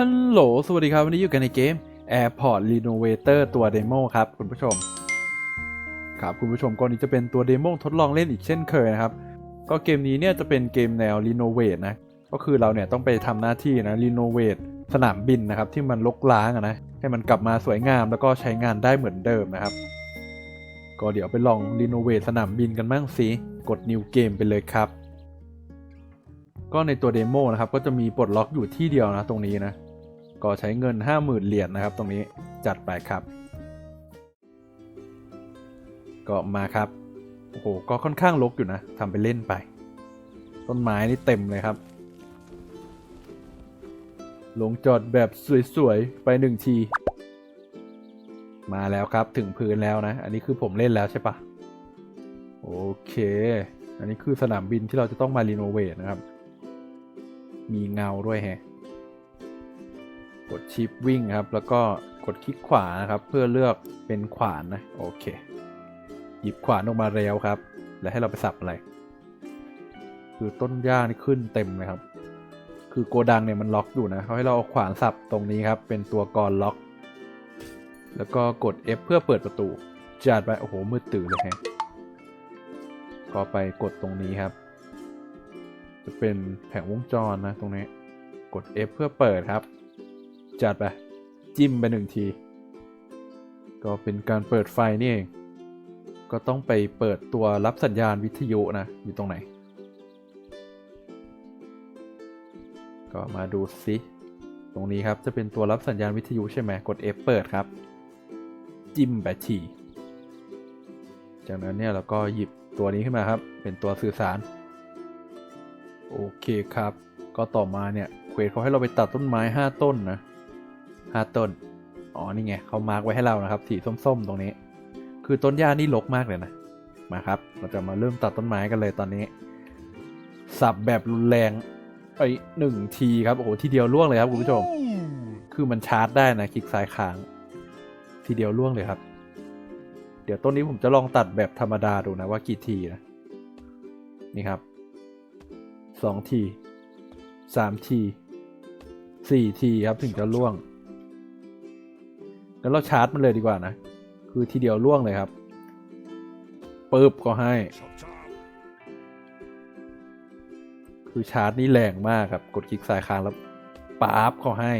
ฮัลโหล สวัสดีครับ วันนี้อยู่กันในเกม Airport Renovator ตัวเดโมครับ คุณผู้ชม ครับ คุณผู้ชมก่อนนี้จะเป็นตัวเดโมทดลองเล่นอีกเช่นเคยนะครับ ก็เกมนี้เนี่ยจะเป็นเกมแนว Renovate นะ ก็คือเราเนี่ยต้องไปทำหน้าที่นะ Renovate สนามบินนะครับ ที่มันลกล้างนะ ให้มันกลับมาสวยงามแล้วก็ใช้งานได้เหมือนเดิมนะครับ ก็เดี๋ยวไปลอง Renovate สนามบินกันบ้างสิ กด New Game ไปเลยครับ ก็ในตัวเดโมนะครับ ก็จะมีปลดล็อกอยู่ที่เดียวนะตรงนี้นะ ก็ใช้เงิน 50,000 เหรียญนะครับ ตรงนี้จัดไปครับ ก็มาครับ โอ้โห ก็ค่อนข้างรกอยู่นะทำไปเล่นไป ต้นไม้นี่เต็มเลยครับ ลงจอดแบบสวยๆ ไปหนึ่งที มาแล้วครับถึงพื้นแล้วนะ อันนี้คือผมเล่นแล้วใช่ปะโอเค อันนี้คือสนามบินที่เราจะต้องมารีโนเวทนะครับ มีเงาด้วยแฮะ กดชิปวิ่งครับ แล้วก็กดคลิกขวานะครับ เพื่อเลือกเป็นขวานนะ โอเค หยิบขวานออกมาแล้วครับ แล้วให้เราไปสับอะไร คือต้นหญ้านี่ขึ้นเต็มเลยครับ คือโกดังเนี่ยมันล็อกอยู่นะเขาให้เราเอาขวานสับตรงนี้ครับ เป็นตัวกรล็อก แล้วก็กด F เพื่อเปิดประตูจัดไปโอ้โหมืดตื่นเลยฮะก็ไปกดตรงนี้ครับ จะเป็นแผงวงจรนะตรงนี้ กด F เพื่อเปิดครับ จัดไป จิ้มไปหนึ่งที ก็เป็นการเปิดไฟนี่เอง ก็ต้องไปเปิดตัวรับสัญญาณวิทยุนะ อยู่ตรงไหน ก็มาดูซิตรงนี้ครับจะเป็นตัวรับสัญญาณวิทยุใช่ไหมกด F เปิดครับ จิ้มไปทีจากนั้นเนี่ยเราก็หยิบตัวนี้ขึ้นมาครับ เป็นตัวสื่อสาร โอเคครับ ก็ต่อมาเนี่ยเควสเขาให้เราไปตัดต้นไม้ 5 ต้นนะ 5ต้น อ๋อ นี่ไงเขามาร์กไว้ให้เรานะครับ สีส้มๆ ตรงนี้ คือต้นหญ้านี่รกมากเลยนะ มาครับ เราจะมาเริ่มตัดต้นไม้กันเลยตอนนี้ สับแบบรุนแรงไอ้หนึ่งทีครับ โอ้โห ทีเดียวล่วงเลยครับคุณผู้ชม คือมันชาร์จได้นะ คลิกซ้ายค้าง ทีเดียวล่วงเลยครับ เดี๋ยวต้นนี้ผมจะลองตัดแบบธรรมดาดูนะว่ากี่ทีนะ นี่ครับสองทีสามทีสี่ทีครับถึงจะล่วง แล้วเราชาร์จมันเลยดีกว่านะ คือทีเดียวล่วงเลยครับปึ๊บก็ให้ คือชาร์จนี่แรงมากครับ กดคลิกซ้ายค้างแล้วป๊บก็ให้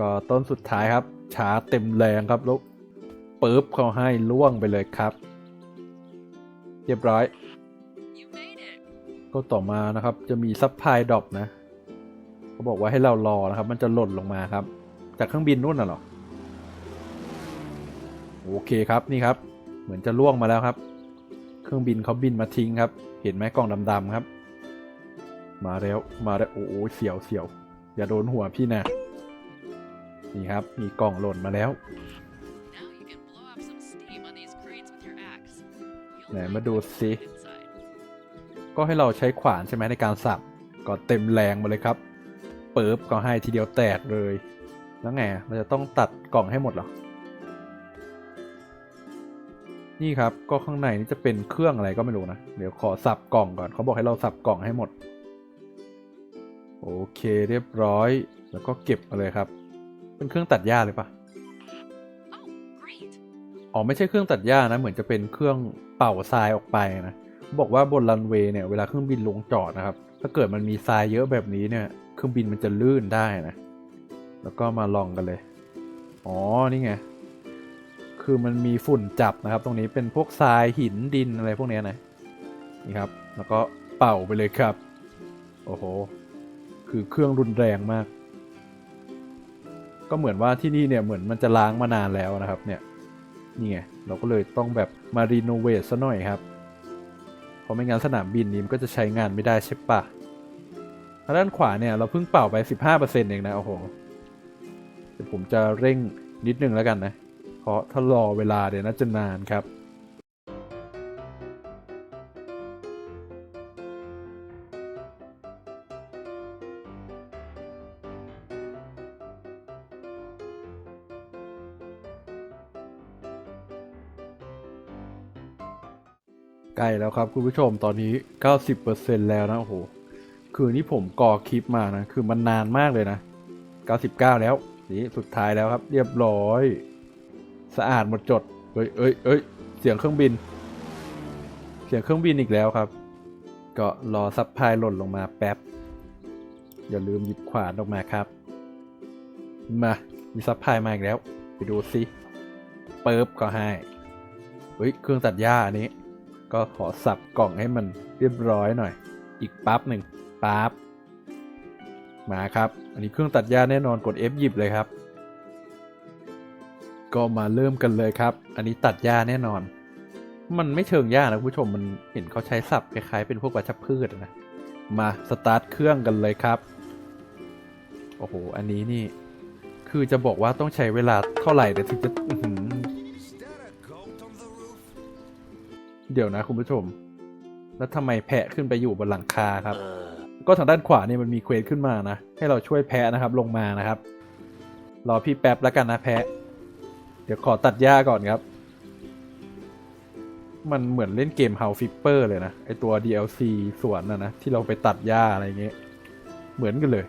ก็ต้นสุดท้ายครับ ชาร์จเต็มแรงครับแล้วปึ๊บเขาให้ล่วงไปเลยครับ เรียบร้อย ก็ต่อมานะครับจะมีซับพลายดรอปนะเขาบอกว่าให้เรารอนะครับ มันจะหล่นลงมาครับ จากเครื่องบินนู่นน่ะเหรอ โอเคครับนี่ครับ เหมือนจะล่วงมาแล้วครับ เครื่องบินเขาบินมาทิ้งครับ เห็นไหมกล่องดำๆครับ มาแล้วมาแล้วโอ้โหเสียวเสียวอย่าโดนหัวพี่นะนี่ครับ มีกล่องหล่นมาแล้ว Now you can blow off some steam on these crates with your axe. You'll ไหน like มาดู what's สิ inside. ก็ให้เราใช้ขวานใช่ไหมในการสับก็เต็มแรงมาเลยครับเปิบก็ให้ทีเดียวแตกเลย แล้วไงเราจะต้องตัดกล่องให้หมดเหรอ นี่ครับก็ข้างในนี่จะเป็นเครื่องอะไรก็ไม่รู้นะ เดี๋ยวขอสับกล่องก่อนเขาบอกให้เราสับกล่องให้หมด โอเคเรียบร้อย แล้วก็เก็บมาเลยครับ เป็นเครื่องตัดหญ้าเลยปะ Oh, great. อ๋อไม่ใช่เครื่องตัดหญ้านะ เหมือนจะเป็นเครื่องเป่าทรายออกไปนะบอกว่าบนรันเวย์เนี่ยเวลาเครื่องบินลงจอดนะครับ ถ้าเกิดมันมีทรายเยอะแบบนี้เนี่ย เครื่องบินมันจะลื่นได้นะ แล้วก็มาลองกันเลย อ๋อ นี่ไง คือมันมีฝุ่นจับนะครับ ตรงนี้เป็นพวกทรายหินดินอะไรพวกนี้นะ นี่ครับ แล้วก็เป่าไปเลยครับ โอ้โห คือเครื่องรุนแรงมาก ก็เหมือนว่าที่นี่เนี่ยเหมือนมันจะล้างมานานแล้วนะครับ เนี่ย นี่ไง เราก็เลยต้องแบบมารีโนเวทซะหน่อยครับ เพราะไม่งั้นสนามบินนี้มันก็จะใช้งานไม่ได้ใช่ปะทางด้านขวาเนี่ยเราเพิ่งเป่าไป 15%เองนะ โอ้โห เดี๋ยวผมจะเร่งนิดนึงแล้วกันนะ เพราะถ้ารอเวลาเดี๋ยวน่าจะนานครับใกล้แล้วครับคุณผู้ชมตอนนี้ 90%แล้วนะโอ้โห คือนี่ผมก่อคลิปมานะ คือมันนานมากเลยนะ 99 แล้ว นี่สุดท้ายแล้วครับ เรียบร้อย สะอาดหมดจด เอ้ยเอ้ยเอ้ยเสียงเครื่องบิน เสียงเครื่องบินอีกแล้วครับ ก็รอซับพายหล่นลงมาแป๊บ อย่าลืมหยิบขวานออกมาครับ มา มีซับพายมาอีกแล้ว ไปดูสิเปิบก็ให้เฮ้ยเครื่องตัดหญ้าอันนี้ ก็ขอสับกล่องให้มันเรียบร้อยหน่อย อีกปั๊บหนึ่งปั๊บ มาครับ อันนี้เครื่องตัดหญ้าแน่นอนกด F หยิบเลยครับ ก็มาเริ่มกันเลยครับ อันนี้ตัดหญ้าแน่นอน มันไม่เชิงหญ้านะผู้ชมมันเห็นเขาใช้สับคล้ายๆเป็นพวกวัชพืชนะ มาสตาร์ทเครื่องกันเลยครับ โอ้โห อันนี้นี่ คือจะบอกว่าต้องใช้เวลาเท่าไหร่เดี๋ยวถึงจะเดี๋ยวนะคุณผู้ชม แล้วทำไมแพะขึ้นไปอยู่บนหลังคาครับ ก็ทางด้านขวาเนี่ยมันมีเควสขึ้นมานะ ให้เราช่วยแพะนะครับลงมานะครับ รอพี่แป๊บแล้วกันนะแพะ เดี๋ยวขอตัดหญ้าก่อนครับ มันเหมือนเล่นเกม House Flipper เลยนะ ไอตัว DLC สวนนะนะ ที่เราไปตัดหญ้าอะไรเงี้ย เหมือนกันเลย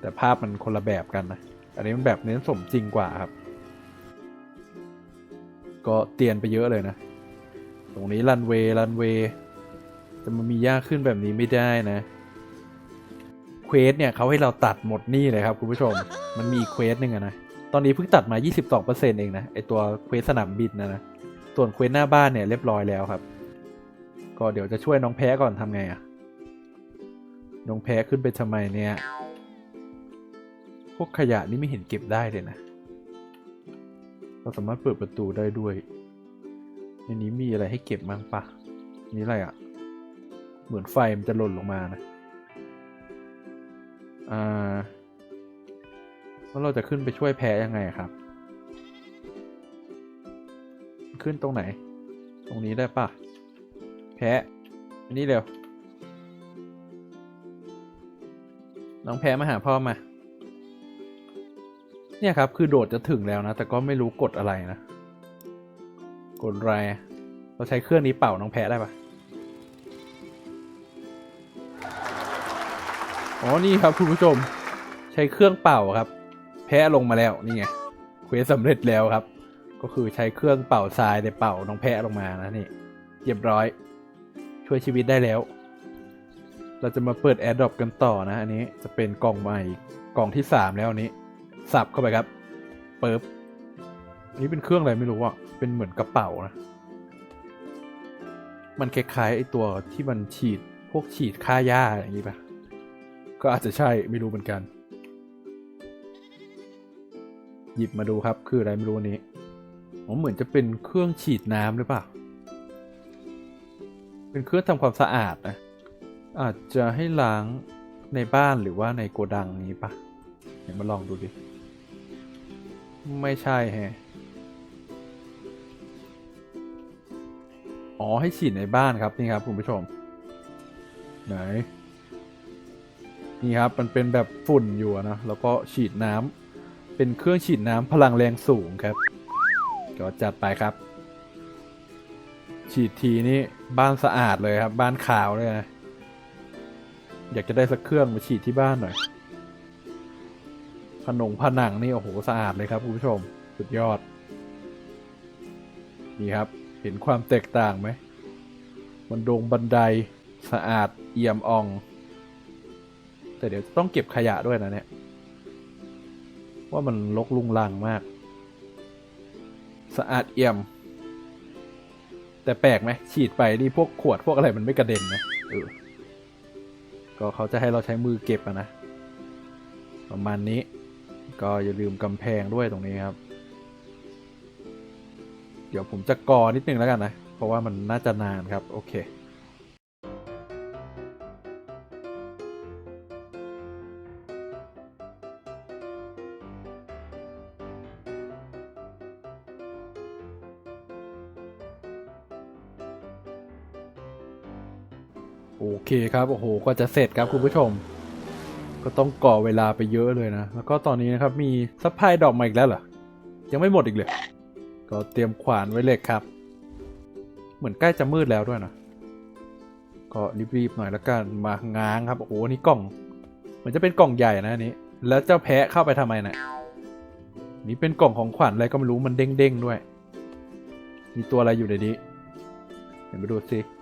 แต่ภาพมันคนละแบบกันนะ อันนี้มันแบบเน้นสมจริงกว่าครับ ก็เตียนไปเยอะเลยนะ ตรงนี้รันเวย์รันเวย์จะมามีหญ้าขึ้นแบบนี้ไม่ได้นะ เควสเนี่ยเขาให้เราตัดหมดนี่เลยครับคุณผู้ชม มันมีเควสหนึ่งอะนะ ตอนนี้เพิ่งตัดมา 22%เองนะไอตัวเควสสนามบินนะนะส่วนเควสหน้าบ้านเนี่ยเรียบร้อยแล้วครับ ก็เดี๋ยวจะช่วยน้องแพ้ก่อนทำไงอะน้องแพ้ขึ้นไปทำไมเนี่ย พวกขยะนี่ไม่เห็นเก็บได้เลยนะ เราสามารถเปิดประตูได้ด้วย ในนี้มีอะไรให้เก็บมั้งปะนี่อะไรอะ่ะ เหมือนไฟมันจะหล่นลงมานะ อ่าแล้วเราจะขึ้นไปช่วยแพ้ยังไงครับ ขึ้นตรงไหน ตรงนี้ได้ปะแพ้อันนี้เร็ว น้องแพ้มาหาพ่อมา เนี่ยครับ คือโดดจะถึงแล้วนะ แต่ก็ไม่รู้กดอะไรนะ กดอะไร เราใช้เครื่องนี้เป่าน้องแพะได้ปะ อ๋อ นี่ครับคุณผู้ชมใช้เครื่องเป่าครับ แพะลงมาแล้วนี่ไงเควสสำเร็จแล้วครับ ก็คือใช้เครื่องเป่าทรายในเป่าน้องแพะลงมานะนี่เรียบร้อย ช่วยชีวิตได้แล้ว เราจะมาเปิดแอร์ดรอปกันต่อนะอันนี้จะเป็นกล่องใหม่กล่องที่สามแล้วอันนี้สับเข้าไปครับเปิบอันนี้เป็นเครื่องอะไรไม่รู้อะเป็นเหมือนกระเป๋านะมันคล้ายๆไอตัวที่มันฉีดพวกฉีดฆ่าหญ้าอย่างนี้ปะ ก็อาจจะใช่ไม่รู้เหมือนกัน หยิบมาดูครับคืออะไรไม่รู้อันนี้ผมเหมือนจะเป็นเครื่องฉีดน้ำหรือเปล่า เป็นเครื่องทำความสะอาดนะ อาจจะให้ล้างในบ้านหรือว่าในโกดังนี้ปะเดี๋ยวมาลองดูดิ ไม่ใช่แฮะอ๋อให้ฉีดในบ้านครับนี่ครับคุณผู้ชม ไหน นี่ครับมันเป็นแบบฝุ่นอยู่นะ แล้วก็ฉีดน้ำเป็นเครื่องฉีดน้ำพลังแรงสูงครับ ก็จัดไปครับ ฉีดทีนี่บ้านสะอาดเลยครับ บ้านขาวเลยนะอยากจะได้สักเครื่องมาฉีดที่บ้านหน่อยผนงผนังนี่โอ้โหสะอาดเลยครับคุณผู้ชมสุดยอด นี่ครับ เห็นความแตกต่างไหมบันดงบันไดสะอาดเอี่ยมอ่อง แต่เดี๋ยวต้องเก็บขยะด้วยนะเนี่ย ว่ามันลกลุงลังมาก สะอาดเอี่ยม แต่แปลกไหมฉีดไปนี่พวกขวดพวกอะไรมันไม่กระเด็นนะเออก็เขาจะให้เราใช้มือเก็บนะ ประมาณนี้ ก็อย่าลืมกำแพงด้วยตรงนี้ครับ เดี๋ยวผมจะกอนิดนึงแล้วกันนะ เพราะว่ามันน่าจะนานครับ โอเค โอเคครับโอ้โหก็จะเสร็จครับคุณผู้ชม ก็ต้องก่อเวลาไปเยอะเลยนะ แล้วก็ตอนนี้นะครับมีซัพพลายดอกมาอีกแล้วเหรอยังไม่หมดอีกเลยก็เตรียมขวานไว้เลยครับ เหมือนใกล้จะมืดแล้วด้วยนะก็รีบๆหน่อยและกันมาง้างครับโอ้โหนี่กล่องเหมือนจะเป็นกล่องใหญ่นะอันนี้ แล้วเจ้าแพะเข้าไปทำไมนะ่ะนี่เป็นกล่องของขวัญอะไรก็ไม่รู้มันเด้งๆด้วย มีตัวอะไรอยู่ในนี้เดี๋ยวไปดูสิ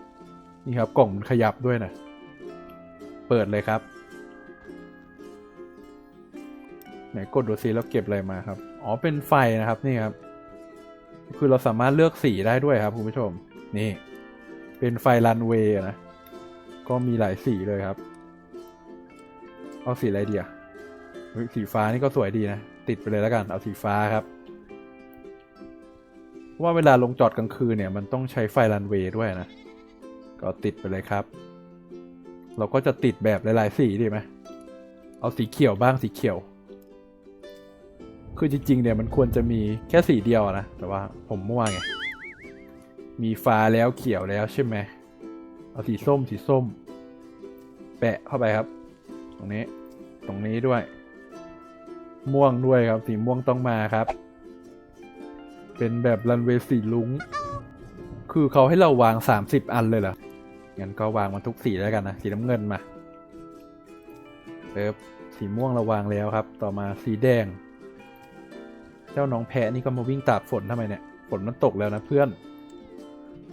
นี่ครับกล่องมันขยับด้วยนะเปิดเลยครับ ไหนกดดูซิแล้วเก็บอะไรมาครับ อ๋อเป็นไฟนะครับนี่ครับ คือเราสามารถเลือกสีได้ด้วยครับคุณผู้ชม นี่ เป็นไฟรันเวย์นะ ก็มีหลายสีเลยครับ เอาสีอะไรดีอะสีฟ้านี่ก็สวยดีนะ ติดไปเลยแล้วกัน เอาสีฟ้าครับว่าเวลาลงจอดกลางคืนเนี่ยมันต้องใช้ไฟรันเวย์ด้วยนะ ก็ติดไปเลยครับ เราก็จะติดแบบหลายๆสีดีไหมเอาสีเขียวบ้างสีเขียว คือจริงๆเนี่ยมันควรจะมีแค่สีเดียวนะ แต่ว่าผมมั่วไง มีฟ้าแล้วเขียวแล้วใช่ไหม เอาสีส้มสีส้ม แปะเข้าไปครับ ตรงนี้ ตรงนี้ด้วย ม่วงด้วยครับ สีม่วงต้องมาครับ เป็นแบบรันเวย์สีลุ้ง คือเขาให้เราวาง 30 อันเลยเหรอ งั้นก็วางมาทุกสีแล้วกันนะ สีน้ำเงินมาเติบสีม่วงเราวางแล้วครับ ต่อมาสีแดง เจ้าน้องแพะนี่ก็มาวิ่งตากฝนทำไมเนี่ย ฝนมันตกแล้วนะเพื่อน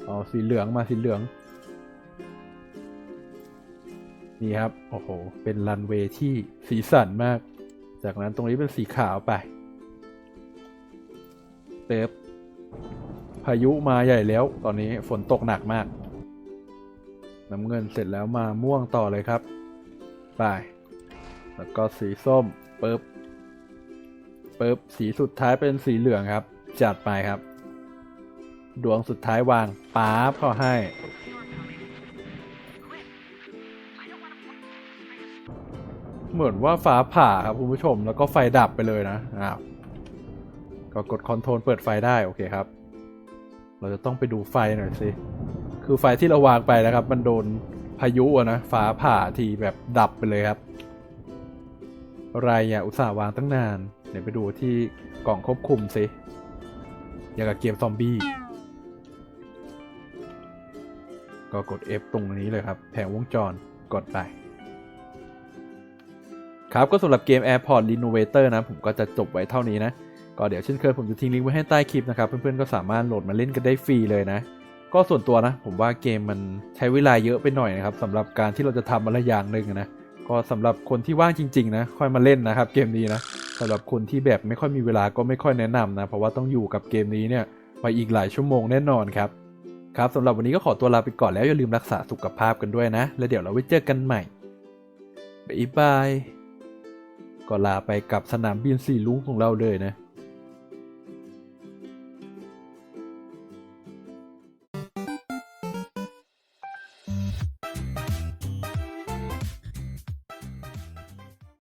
เอาสีเหลืองมาสีเหลือง นี่ครับ โอ้โห เป็นรันเวย์ที่สีสันมาก จากนั้นตรงนี้เป็นสีขาวไปเติบพายุมาใหญ่แล้ว ตอนนี้ฝนตกหนักมาก น้ำเงินเสร็จแล้วมาม่วงต่อเลยครับ ไป แล้วก็สีส้มปึ๊บปึ๊บสีสุดท้ายเป็นสีเหลืองครับ จัดไปครับ ดวงสุดท้ายวางป๊าบเข้าให้เหมือนว่าฟ้าผ่าครับคุณผู้ชมแล้วก็ไฟดับไปเลยนะอ้าวก็กดคอนโทรลเปิดไฟได้ โอเคครับ เราจะต้องไปดูไฟหน่อยสิ คือไฟที่เราวางไปนะครับ มันโดนพายุอะนะฟ้าผ่าทีแบบดับไปเลยครับ อะไรอะอุตส่าห์วางตั้งนานเดี๋ยวไปดูที่กล่องควบคุมสิอย่างกับเกมซอมบี้ก็กด F ตรงนี้เลยครับ แผงวงจรกดไป ครับก็สำหรับเกม Airport Renovator นะ ผมก็จะจบไว้เท่านี้นะ ก็เดี๋ยวเช่นเคยผมจะทิ้งลิงก์ไว้ให้ใต้คลิปนะครับ เพื่อนๆก็สามารถโหลดมาเล่นกันได้ฟรีเลยนะ ก็ส่วนตัวนะ ผมว่าเกมมันใช้เวลาเยอะไปหน่อยนะครับสำหรับการที่เราจะทำอะไรอย่างหนึ่งนะก็สำหรับคนที่ว่างจริงๆนะค่อยมาเล่นนะครับ เกมนี้นะสำหรับคนที่แบบไม่ค่อยมีเวลาก็ไม่ค่อยแนะนำนะเพราะว่าต้องอยู่กับเกมนี้เนี่ยไปอีกหลายชั่วโมงแน่นอนครับครับสำหรับวันนี้ก็ขอตัวลาไปก่อนแล้วอย่าลืมรักษาสุขภาพกันด้วยนะ แล้วเดี๋ยวเราไว้เจอกันใหม่บ๊ายบายก็ลาไปกับสนามบินสี่ลุงของเราเลยนะ